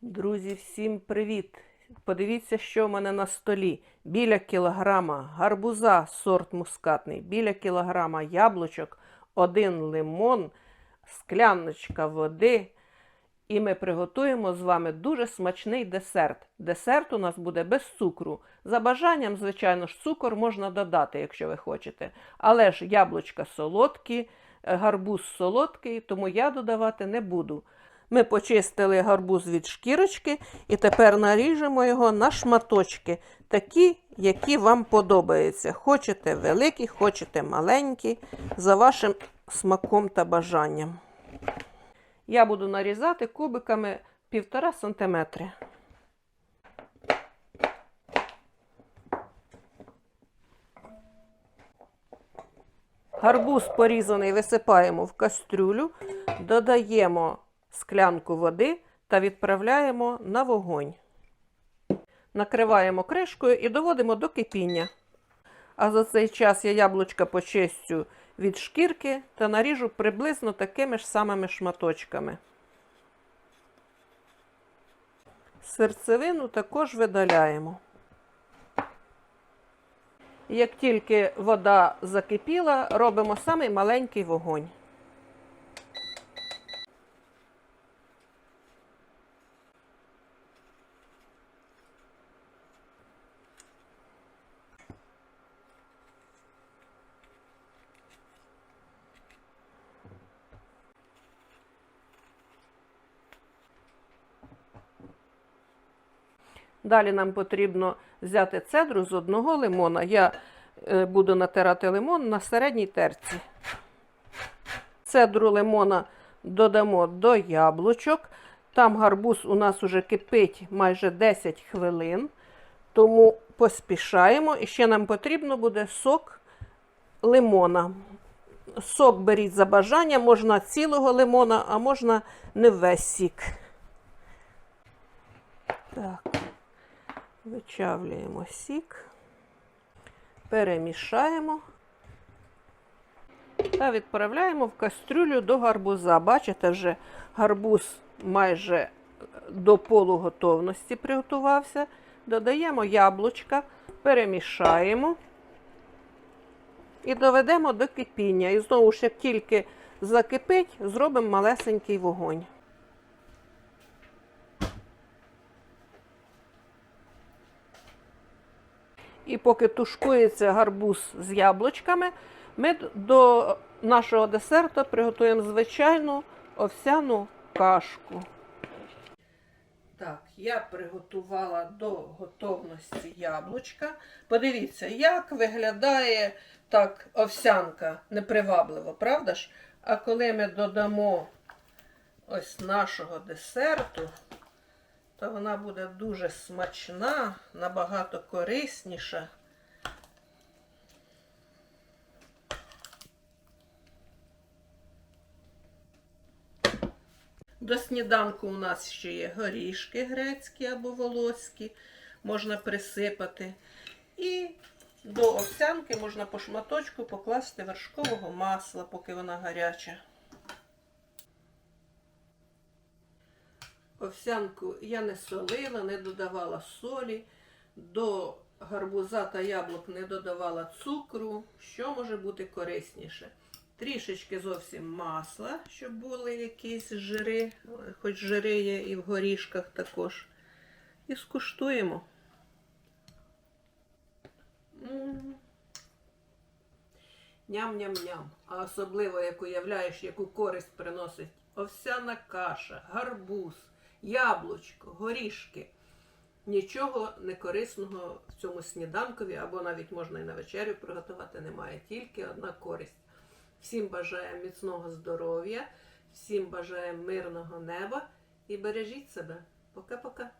Друзі, всім привіт! Подивіться, що в мене на столі. Біля кілограма гарбуза сорт мускатний, біля кілограма яблучок, один лимон, скляночка води. І ми приготуємо з вами дуже смачний десерт. Десерт у нас буде без цукру. За бажанням, звичайно ж, цукор можна додати, якщо ви хочете. Але ж яблучка солодкі, гарбуз солодкий, тому я додавати не буду. Ми почистили гарбуз від шкірочки і тепер наріжемо його на шматочки, такі, які вам подобаються. Хочете великі, хочете маленькі, за вашим смаком та бажанням. Я буду нарізати кубиками 1,5 см. Гарбуз порізаний висипаємо в кастрюлю, додаємо склянку води та відправляємо на вогонь. Накриваємо кришкою і доводимо до кипіння. А за цей час я яблучка почистю від шкірки та наріжу приблизно такими ж самими шматочками. Серцевину також видаляємо. Як тільки вода закипіла, робимо самий маленький вогонь. Далі нам потрібно взяти цедру з одного лимона. Я е, буду натирати лимон на середній терці. Цедру лимона додамо до яблучок. Там гарбуз у нас уже кипить майже 10 хвилин, тому поспішаємо. І ще нам потрібно буде сок лимона. Сок беріть за бажання, можна цілого лимона, а можна не весь сік. Так. Вичавлюємо сік, перемішаємо та відправляємо в кастрюлю до гарбуза. Бачите, вже гарбуз майже до полуготовності приготувався. Додаємо яблучка, перемішаємо і доведемо до кипіння. І знову ж, як тільки закипить, зробимо малесенький вогонь. І поки тушкується гарбуз з яблучками, ми до нашого десерту приготуємо звичайну овсяну кашку. Так, я приготувала до готовності яблучка. Подивіться, як виглядає так овсянка непривабливо, правда ж? А коли ми додамо ось нашого десерту, то вона буде дуже смачна, набагато корисніша. До сніданку у нас ще є горішки грецькі або волоські, можна присипати. І до овсянки можна по шматочку покласти вершкового масла, поки вона гаряча. Овсянку я не солила, не додавала солі, до гарбуза та яблук не додавала цукру. Що може бути корисніше? Трішечки зовсім масла, щоб були якісь жири, хоч жири є і в горішках також. І скуштуємо. Ням-ням-ням. А особливо, як уявляєш, яку користь приносить овсяна каша, гарбуз, яблучко, горішки. Нічого некорисного в цьому сніданкові, або навіть можна і на вечерю приготувати, немає. Тільки одна користь. Всім бажаємо міцного здоров'я, всім бажаємо мирного неба і бережіть себе. Пока-пока.